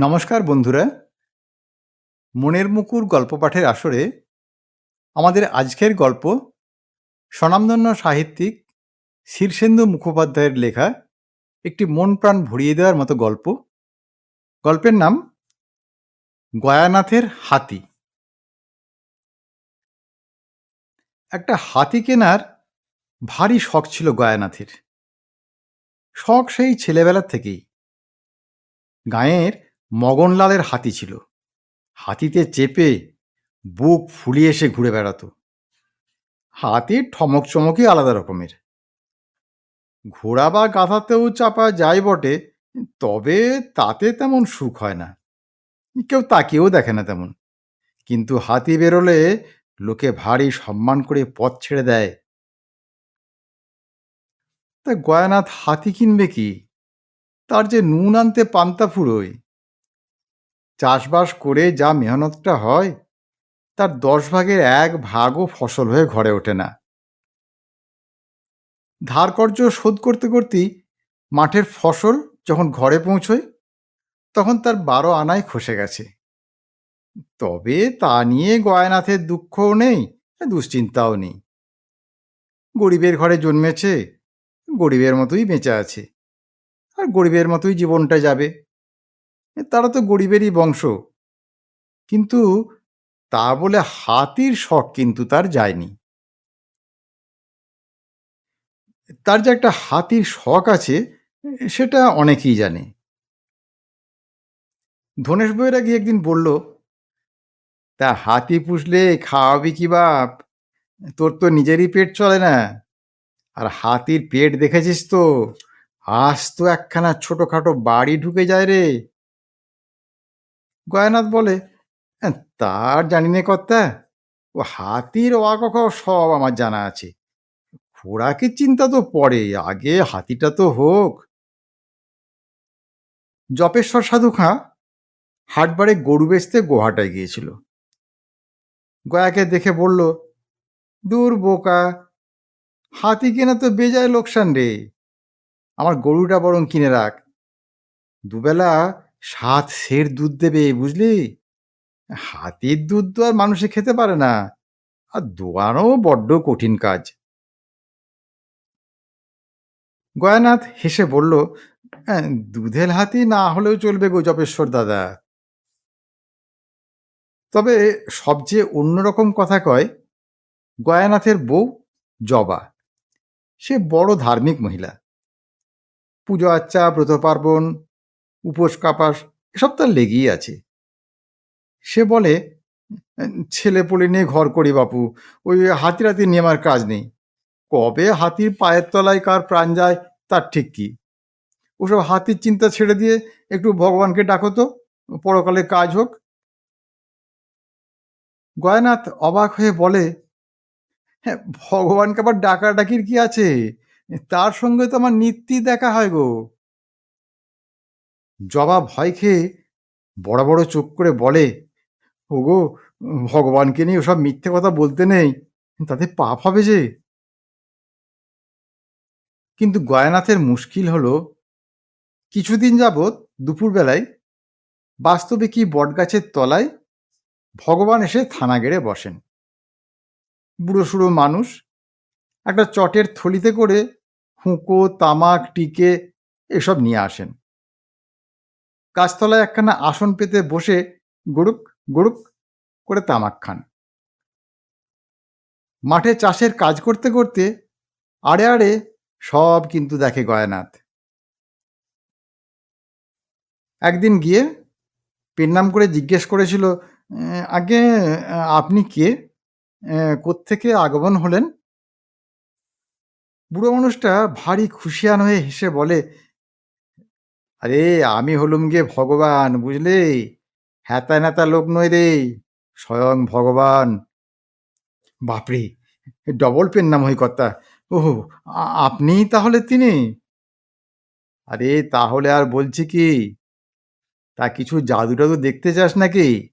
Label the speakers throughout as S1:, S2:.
S1: নমস্কার বন্ধুরা। মনের মুকুর গল্প পাঠের আসরে আমাদের আজকের গল্প স্বনামধন্য সাহিত্যিক শীর্ষেন্দু মুখোপাধ্যায়ের লেখা একটি মন প্রাণ ভরিয়ে দেওয়ার মতো গল্প। গল্পের নাম গয়ানাথের হাতি। একটা হাতি কেনার ভারী শখ ছিল গয়ানাথের। শখ সেই ছেলেবেলার থেকেই। গাঁয়ের মগনলালের হাতি ছিল। হাতিতে চেপে বুক ফুলিয়ে এসে ঘুরে বেড়াতো। হাতির ঠমক চমকই আলাদা রকমের। ঘোড়া বা গাধাতেও চাপা যায় বটে, তবে তাতে তেমন সুখ হয় না। কেউ তাকেও দেখে না তেমন। কিন্তু হাতি বেরোলে লোকে ভারী সম্মান করে পথ ছেড়ে দেয়। তা গয়ানাথ হাতি কিনবে কি? তার যে নুন আনতে পান্তা ফুরোয়। চাষবাস করে যা মেহনতটা হয়, তার দশ ভাগের এক ভাগও ফসল হয়ে ঘরে ওঠে না। ধার কর্য শোধ করতে করতেই মাঠের ফসল যখন ঘরে পৌঁছয়, তখন তার বারো আনায় খসে গেছে। তবে তা নিয়ে গয়ানাথের দুঃখও নেই, দুশ্চিন্তাও নেই। গরিবের ঘরে জন্মেছে, গরিবের মতোই বেঁচে আছে, আর গরিবের মতোই জীবনটা যাবে। তারা তো গরিবেরই বংশ। কিন্তু তা বলে হাতির শখ কিন্তু তার যায়নি। তার যে একটা হাতির শখ আছে, সেটা অনেকেই জানে। ধনেশ বইয়েরা গিয়ে একদিন বলল, তা হাতি পুষলে খাওয়াবি কি বাপ? তোর তো নিজেরই পেট চলে না। আর হাতির পেট দেখেছিস তো? আজ তো একখানা ছোটখাটো বাড়ি ঢুকে যায় রে। গয়ানাথ বলে "হ্যাঁ, তার জানি নে কর্তা ও হাতির অয়াকক সব আমার জানা আছে। ঘোড়াকে চিন্তা তো পরে আগে হাতিটা তো হোক। জপেশ্বর সাধু খাঁ হাটবারে গরু বেচতে গোহাটায় গিয়েছিল। গয়াকে দেখে বলল দূর বোকা হাতি কেনা তো বেজায় লোকসান রে। আমার গরুটা বরং কিনে রাখ। দুবেলা সাত সের দুধ দেবে বুঝলি? হাতির দুধ তো আর মানুষে খেতে পারে না। আর দোয়ানো বড্ড কঠিন কাজ। গয়ানাথ হেসে বলল "হ্যাঁ, দুধের হাতি না হলেও চলবে গো জপেশ্বর দাদা। তবে সবচেয়ে অন্যরকম কথা কয় গয়ানাথের বউ জবা। সে বড় ধার্মিক মহিলা। পুজো আচ্চা ব্রত পার্বণ উপোস কাপাস, এসব তার লেগেই আছে। সে বলে, ছেলে পুলে নিয়ে ঘর করি বাপু, ওই হাতি রাতি নিয়ে কাজ নেই। কবে হাতির পায়ের তলায় কার প্রাণ যায়, তার ঠিক কি? ওসব হাতির চিন্তা ছেড়ে দিয়ে একটু ভগবানকে ডাকো তো, পরকালে কাজ হোক। গয়নাথ অবাক হয়ে বলে হ্যাঁ ভগবানকে আবার ডাকাডাকির কি আছে? তার সঙ্গে তো আমার নিত্যই দেখা হয় গো। জবা ভয় খেয়ে বড় বড় চোখ করে বলে, ওগো, ভগবানকে নিয়ে ওসব মিথ্যে কথা বলতে নেই, তাতে পাপ হবে যে? কিন্তু গয়ানাথের মুশকিল হলো, কিছুদিন যাবৎ দুপুরবেলায় বাস্তবে কি বটগাছের তলায় ভগবান এসে থানা গেড়ে বসেন। বুড়ো সুড়ো মানুষ একটা চটের থলিতে করে হুঁকো, তামাক, টিকে এসব নিয়ে আসেন। গাছতলায় একখানা আসন পেতে বসে গুড়ুক গুড়ুক করে তামাক খান। মাঠে চাষের কাজ করতে করতে আড়ে আড়ে সব কিন্তু দেখে গয়ানাথ। একদিন গিয়ে পেন্নাম করে জিজ্ঞেস করেছিল "এ, আগে আপনি কে? কোত্থেকে আগমন হলেন? বুড়ো মানুষটা ভারী খুশিয়ান হয়ে হেসে বলে আরে, আমি হলুম গিয়ে ভগবান, বুঝলে? হ্যাতা ন্যাতা লোক নয় রে। স্বয়ং ভগবান। বাপরে ডবল পেন নাম হই কর্তা। ওহো, আ- আপনিই তাহলে তিনি? আরে, তাহলে আর বলছি কি? তা কিছু জাদু টাদু দেখতে চাস নাকি?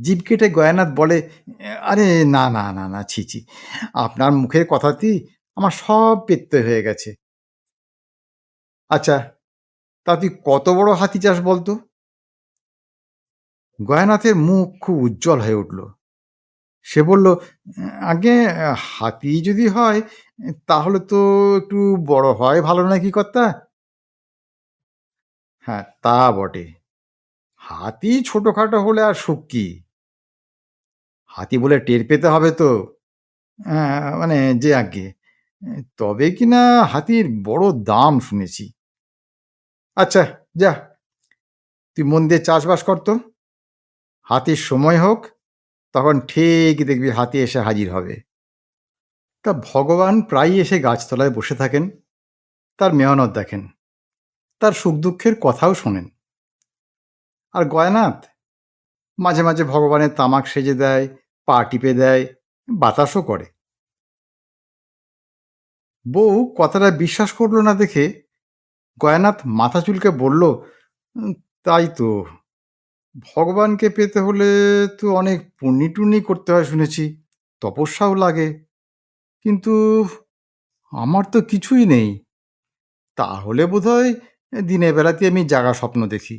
S1: জিভ কেটে গয়ানাথ বলে, আরে, না না না না, ছি ছি। আপনার মুখের কথাতেই আমার সব পেত্তে হয়ে গেছে। আচ্ছা তা তুই কত বড় হাতি চাস বলতো? গয়ানাথের মুখ খুব উজ্জ্বল হয়ে উঠল। সে বলল, আগে হাতি যদি হয়, তাহলে তো একটু বড় হয় ভালো নাকি কর্তা? হ্যাঁ তা বটে। হাতি ছোটখাটো হলে আর সুখ কি? হাতি বলে টের পেতে হবে তো। মানে যে আগে তবে কি না হাতির বড় দাম শুনেছি। আচ্ছা যা। তুই মন দিয়ে চাষবাস করতো হাতির সময় হোক, তখন ঠিক দেখবি হাতি এসে হাজির হবে। তা ভগবান প্রায়ই এসে গাছতলায় বসে থাকেন, তার মেহনত দেখেন, তার সুখ দুঃখের কথাও শোনেন। আর গয়নাথ, মাঝে মাঝে ভগবানের তামাক সেজে দেয়, পা টিপে দেয়, বাতাসও করে। বউ কথাটা বিশ্বাস করল না দেখে গয়নাথ মাথা চুলকে বলল তাই তো। ভগবানকে পেতে হলে তো অনেক পুণ্যি টুন্নি করতে হয় শুনেছি, তপস্যাও লাগে। কিন্তু আমার তো কিছুই নেই। তাহলে বোধহয় দিনের বেলাতে আমি জাগা স্বপ্ন দেখি।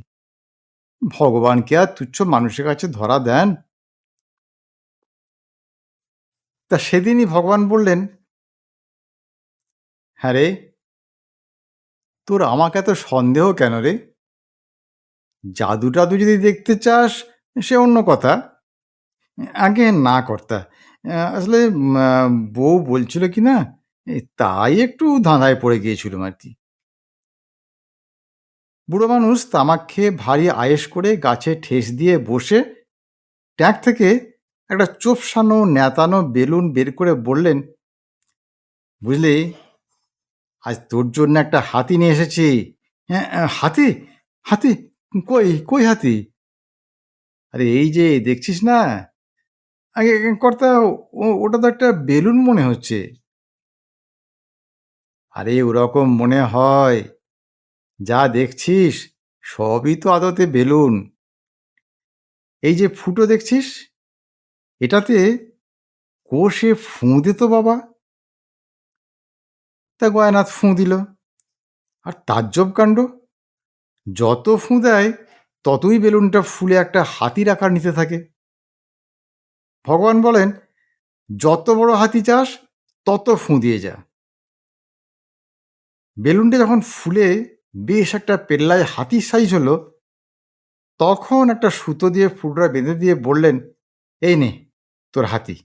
S1: ভগবানকে আর তুচ্ছ মানুষের কাছে ধরা দেন? তা সেদিনই ভগবান বললেন হ্যাঁ রে তোর আমাকে এত সন্দেহ কেন রে? জাদু টাদু যদি দেখতে চাস, সে অন্য কথা। আগে না কর্তা। আসলে বউ বলছিল কি না তাই একটু ধাঁধায় পড়ে গিয়েছিলাম আর কি বুড়ো মানুষ তামাক খেয়ে ভারী আয়েস করে গাছে ঠেস দিয়ে বসে ট্যাঙ্ক থেকে একটা চোপসানো ন্যাতানো বেলুন বের করে বললেন, বুঝলি আজ তোর জন্য একটা হাতি নিয়ে এসেছি। হ্যাঁ হাতি? হাতি? কই কই হাতি? আরে এই যে, দেখছিস না? আগে কর্তা ওটা তো একটা বেলুন মনে হচ্ছে। আরে ওরকম মনে হয়। যা দেখছিস, সবই তো আদতে বেলুন। এই যে ফুটো দেখছিস? এটাতে কোষে ফুঁ দিত বাবা। তা গয়নাথ ফুঁ দিল। আর তাজ্জব কাণ্ড? যত ফুঁ দেয়, ততই বেলুনটা ফুলে একটা হাতির আকার নিতে থাকে। ভগবান বলেন, যত বড় হাতি চাস, তত ফুঁ দিয়ে যা। বেলুনটা যখন ফুলে বেশ একটা পেল্লায় হাতির সাইজ হলো, তখন একটা সুতো দিয়ে ফুটোটা বেঁধে দিয়ে বললেন, এই নে, তোর হাতি।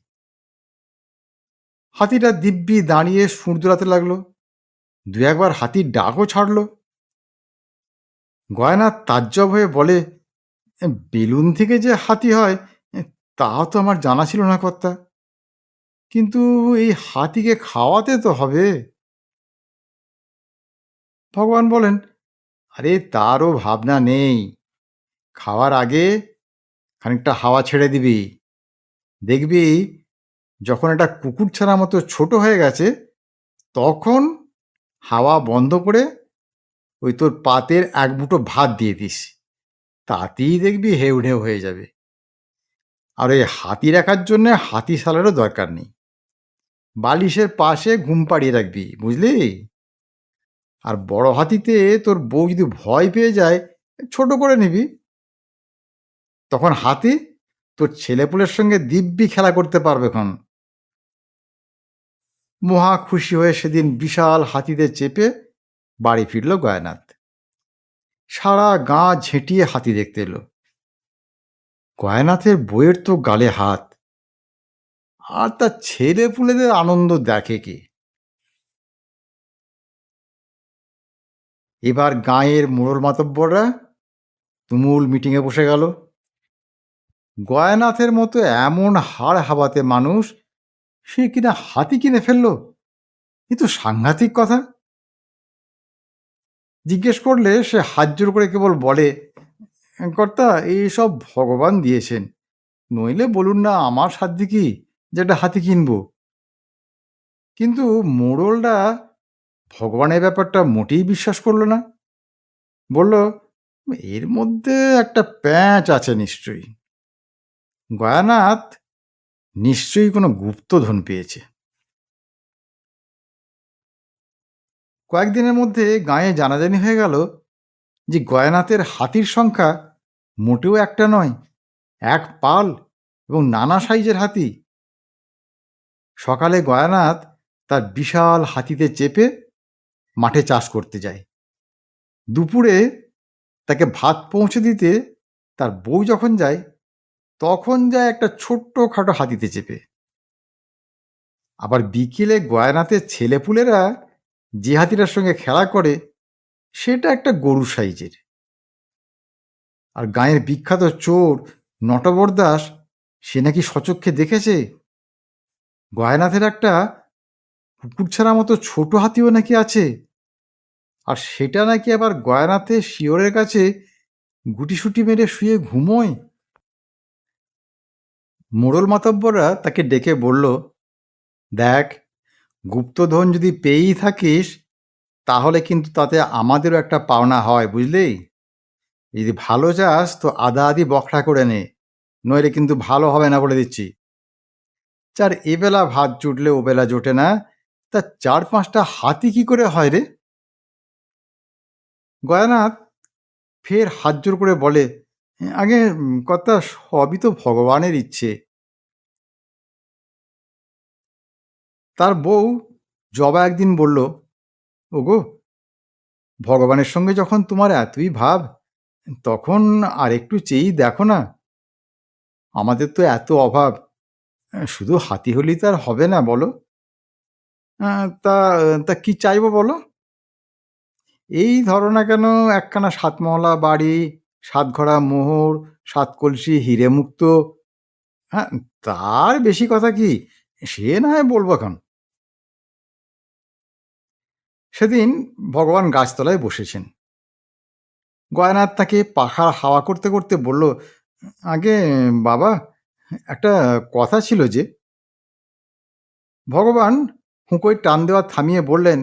S1: হাতিটা দিব্যি দাঁড়িয়ে সুর দোলাতে লাগল। দু একবার হাতির ডাকও ছাড়লো। গয়না তাজ্জব হয়ে বলে বেলুন থেকে যে হাতি হয় তা তো আমার জানা ছিল না কর্তা। কিন্তু এই হাতিকে খাওয়াতে তো হবে। ভগবান বলেন, আরে, তারও ভাবনা নেই। খাওয়ার আগে খানিকটা হাওয়া ছেড়ে দিবি। দেখবি যখন এটা কুকুর ছাড়া মতো ছোট হয়ে গেছে, তখন হাওয়া বন্ধ করে ওই তোর পাতের এক মুঠো ভাত দিয়ে দিস। তাতেই দেখবি হেউ ঢেউ হয়ে যাবে। আর ওই হাতি রাখার জন্য হাতি সালেরও দরকার নেই। বালিশের পাশে ঘুম পাড়িয়ে রাখবি, বুঝলি? আর বড় হাতিতে তোর বউ যদি ভয় পেয়ে যায়, ছোট করে নিবি। তখন হাতি তোর ছেলেপুলের সঙ্গে দিব্যি খেলা করতে পারবে এখন। মহা খুশি হয়ে সেদিন বিশাল হাতিতে চেপে বাড়ি ফিরল গয়নাথ। সারা গা ঝেঁটিয়ে হাতি দেখতে এলো। গয়নাথের বইয়ের তো গালে হাত। আর তার ছেলে পুলেদের আনন্দ দেখে কি? এবার গাঁয়ের মোড়ল মাতব্বররা তুমুল মিটিংয়ে বসে গেল। গয়নাথের মতো এমন হাড় হাবাতে মানুষ সে কিনা হাতি কিনে ফেলল? এ তো সাংঘাতিক কথা। জিজ্ঞেস করলে সে হাত জোর করে কেবল বলে, কর্তা এইসব ভগবান দিয়েছেন। নইলে বলুন না আমার সাধ্য কি যেটা হাতি কিনবো? কিন্তু মোড়লরা ভগবানের ব্যাপারটা মোটেই বিশ্বাস করল না। বলল, এর মধ্যে একটা প্যাঁচ আছে নিশ্চয়ই। গয়ানাথ নিশ্চয়ই কোনো গুপ্তধন পেয়েছে। কয়েকদিনের মধ্যে গাঁয়ে জানাজানি হয়ে গেল যে গয়নাথের হাতির সংখ্যা মোটেও একটা নয়, এক পাল এবং নানা সাইজের হাতি। সকালে গয়ানাথ তার বিশাল হাতিতে চেপে মাঠে চাষ করতে যায়। দুপুরে তাকে ভাত পৌঁছে দিতে তার বউ যখন যায় তখন যায় একটা ছোট্ট খাটো হাতিতে চেপে। আবার বিকেলে গয়ানাথের ছেলেপুলেরা যে হাতিটার সঙ্গে খেলা করে, সেটা একটা গরু সাইজের। আর গাঁয়ের বিখ্যাত চোর নটবর দাস, সে নাকি সচক্ষে দেখেছে? গয়নাথের একটা কুকুর ছাড়া মতো ছোট হাতিও নাকি আছে? আর সেটা নাকি আবার গয়ানাথের শিওরের কাছে গুটিসুটি মেরে শুয়ে ঘুমোয়? মোড়ল মাতব্বররা তাকে ডেকে বলল, দেখ, গুপ্তধন যদি পেয়েই থাকিস, তাহলে কিন্তু তাতে আমাদেরও একটা পাওনা হয়, বুঝলি? যদি ভালো চাস তো আদা আদি বখরা করে নে, নইলে কিন্তু ভালো হবে না বলে দিচ্ছি। চার এবেলা ভাত জুটলে ওবেলা জোটে না, তা চার পাঁচটা হাতি কি করে হয় রে? গয়ানাথ, ফের হাত জোর করে বলে, আগে কথা সবই তো ভগবানের ইচ্ছে তার বউ জবা একদিন বলল, ওগো, ভগবানের সঙ্গে যখন তোমার এতই ভাব, তখন আর একটু চেয়েই দেখো না। আমাদের তো এত অভাব, শুধু হাতি হলেই তো আর হবে না, বলো। তা তা কি চাইব বলো? এই ধরো না কেন, একখানা সাতমহলা বাড়ি সাতঘরা মোহর সাত কলসি হিরে মুক্ত হ্যাঁ তার বেশি কথা কি? সে না হয় বলব এখন। সেদিন ভগবান গাছতলায় বসেছেন। গয়নাথ তাকে পাখার হাওয়া করতে করতে বলল, আগে বাবা, একটা কথা ছিল যে? ভগবান হুঁকোয় টান দেওয়া থামিয়ে বললেন,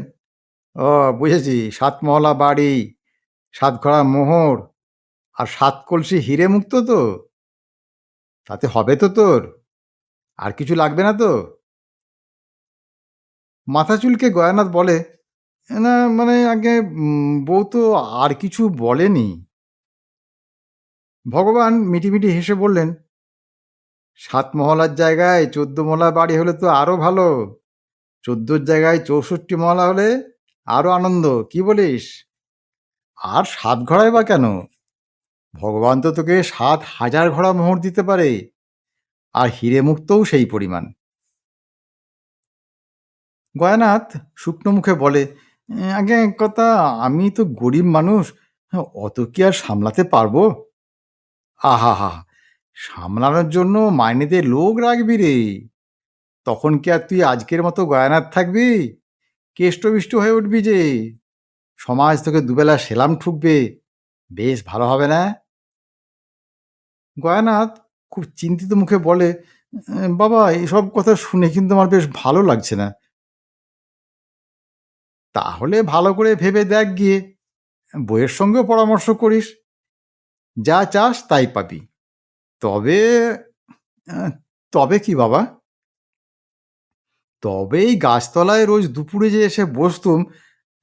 S1: ও, বুঝেছি, সাতমহলা বাড়ি সাতঘরা মোহর, আর সাত কলসি হিরে মুক্ত তো। তাতে হবে তো তোর, আর কিছু লাগবে না তো? মাথা চুলকে গয়ানাথ বলে না মানে আগে বউ তো আর কিছু বলেনি। ভগবান মিটিমিটি হেসে বললেন, সাত মহলার জায়গায় চোদ্দ মহলা বাড়ি হলে তো আরও ভালো। চোদ্দোর জায়গায় চৌষট্টি মহলা হলে আরও আনন্দ, কি বলিস? আর সাত ঘোড়ায় বা কেন? ভগবান তো তোকে সাত হাজার ঘোড়া মোহর দিতে পারে, আর হিরে মুক্তও সেই পরিমাণ। গয়ানাথ শুকনো মুখে বলে "এ, আগে কথা আমি তো গরিব মানুষ অত কি আর সামলাতে পারব? আহা হা সামলানোর জন্য মাইনেতে লোক রাখবি রে। তখন কি আর তুই আজকের মতো গয়ানাথ থাকবি? কেষ্টবিষ্ট হয়ে উঠবি যে। সমাজ তোকে দুবেলা সেলাম ঠুকবে। বেশ ভালো হবে না? গয়ানাথ খুব চিন্তিত মুখে বলে "এ, বাবা এসব কথা শুনে কিন্তু আমার বেশ ভালো লাগছে না। তাহলে ভালো করে ভেবে দেখ গিয়ে। বইয়ের সঙ্গেও পরামর্শ করিস। যা চাস তাই পাবি। তবে তবে কি বাবা? তবে এই গাছতলায় রোজ দুপুরে যে এসে বসতুম,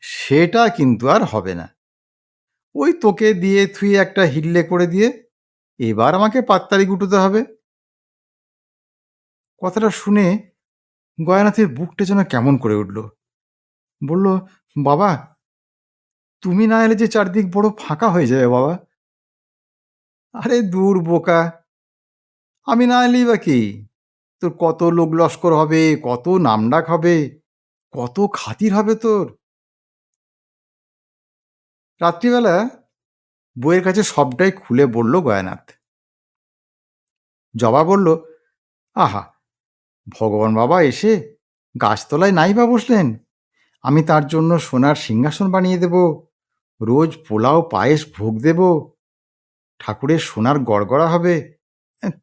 S1: সেটা কিন্তু আর হবে না। ওই তোকে দিয়ে থুই একটা হিল্লে করে দিয়ে এবার আমাকে পাত্তারি গুটোতে হবে। কথাটা শুনে গয়ানাথের বুকটা যেন কেমন করে উঠল। বলল, বাবা, তুমি না এলে যে চারদিক বড় ফাঁকা হয়ে যাবে বাবা। আরে দূর বোকা, আমি না এলেই বা কি? তোর কত লোক লস্কর হবে, কত নামডাক হবে, কত খাতির হবে তোর? রাত্রিবেলা বইয়ের কাছে সবটাই খুলে বলল গয়ানাথ। জবা বলল, আহা, ভগবান বাবা এসে গাছতলায় নাই বা বসলেন। আমি তার জন্য সোনার সিংহাসন বানিয়ে দেব। রোজ পোলাও, পায়েস ভোগ দেব। ঠাকুরের সোনার গড়গড়া হবে।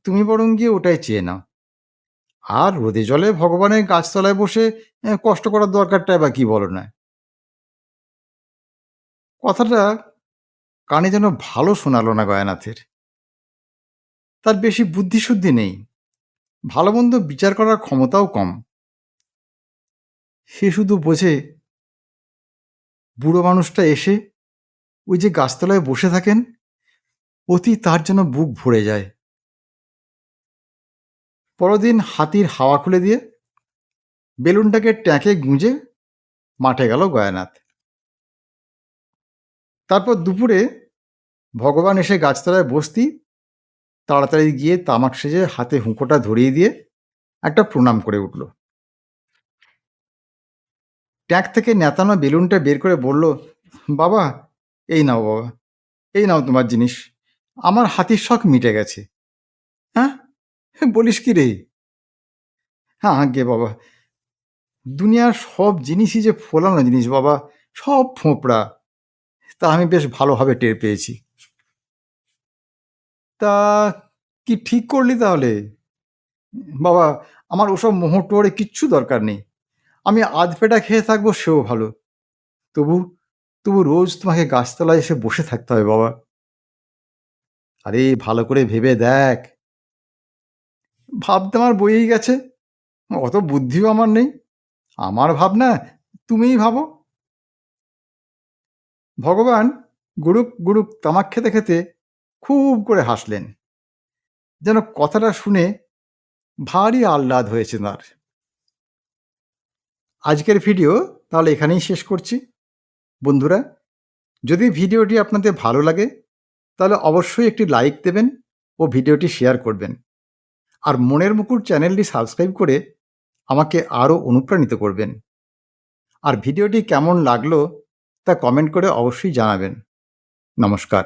S1: তুমি বরং গিয়ে ওটাই চেয়ে নাও। আর রোদে জলে ভগবানের গাছতলায় বসে কষ্ট করার দরকারটা বা কি বলো না? কথাটা কানে যেন ভালো শোনালো না গয়ানাথের। তার বেশি বুদ্ধিশুদ্ধি নেই। ভালো মন্দ বিচার করার ক্ষমতাও কম। সে শুধু বোঝে, বুড়ো মানুষটা এসে ওই যে গাছতলায় বসে থাকেন, অতি তার যেন বুক ভরে যায়। পরদিন হাতির হাওয়া খুলে দিয়ে বেলুনটাকে ট্যাঁকে গুঁজে মাঠে গেল গয়ানাথ। তারপর দুপুরে ভগবান এসে গাছতলায় বসতি তাড়াতাড়ি গিয়ে তামাক সেজে হাতে হুঁকোটা ধরিয়ে দিয়ে একটা প্রণাম করে উঠল। ট্যাঙ্ক থেকে নেতানো বেলুনটা বের করে বলল, বাবা, এই নাও বাবা, এই নাও তোমার জিনিস। আমার হাতির শখ মিটে গেছে। হ্যাঁ? বলিস কি রে? হ্যাঁ আগে বাবা। দুনিয়ার সব জিনিসই যে ফোলানো জিনিস বাবা, সব ফোঁপড়া। তা আমি বেশ ভালোভাবে টের পেয়েছি। তা কি ঠিক করলি তাহলে? বাবা, আমার ওসব মোহর মোহটোরে কিচ্ছু দরকার নেই। আমি আধ পেটা খেয়ে থাকব, সেও ভালো। তবু তবু রোজ তোমাকে গাছতলায় এসে বসে থাকতে হবে বাবা। আরে, ভালো করে ভেবে দেখ। ভাবতে আমার বইয়েই গেছে। অত বুদ্ধিও আমার নেই। আমার ভাবনা, তুমিই ভাবো। ভগবান গুড়ুক গুড়ুক তামাক খেতে খেতে খুব করে হাসলেন। যেন কথাটা শুনে ভারী আহ্লাদ হয়েছে তার। আজকের ভিডিও তাহলে এখানেই শেষ করছি। বন্ধুরা, যদি ভিডিওটি আপনাদের ভালো লাগে, তাহলে অবশ্যই একটি লাইক দেবেন ও ভিডিওটি শেয়ার করবেন। আর মনের মুকুর চ্যানেলটি সাবস্ক্রাইব করে আমাকে আরও অনুপ্রাণিত করবেন। আর ভিডিওটি কেমন লাগল তা কমেন্ট করে অবশ্যই জানাবেন। নমস্কার।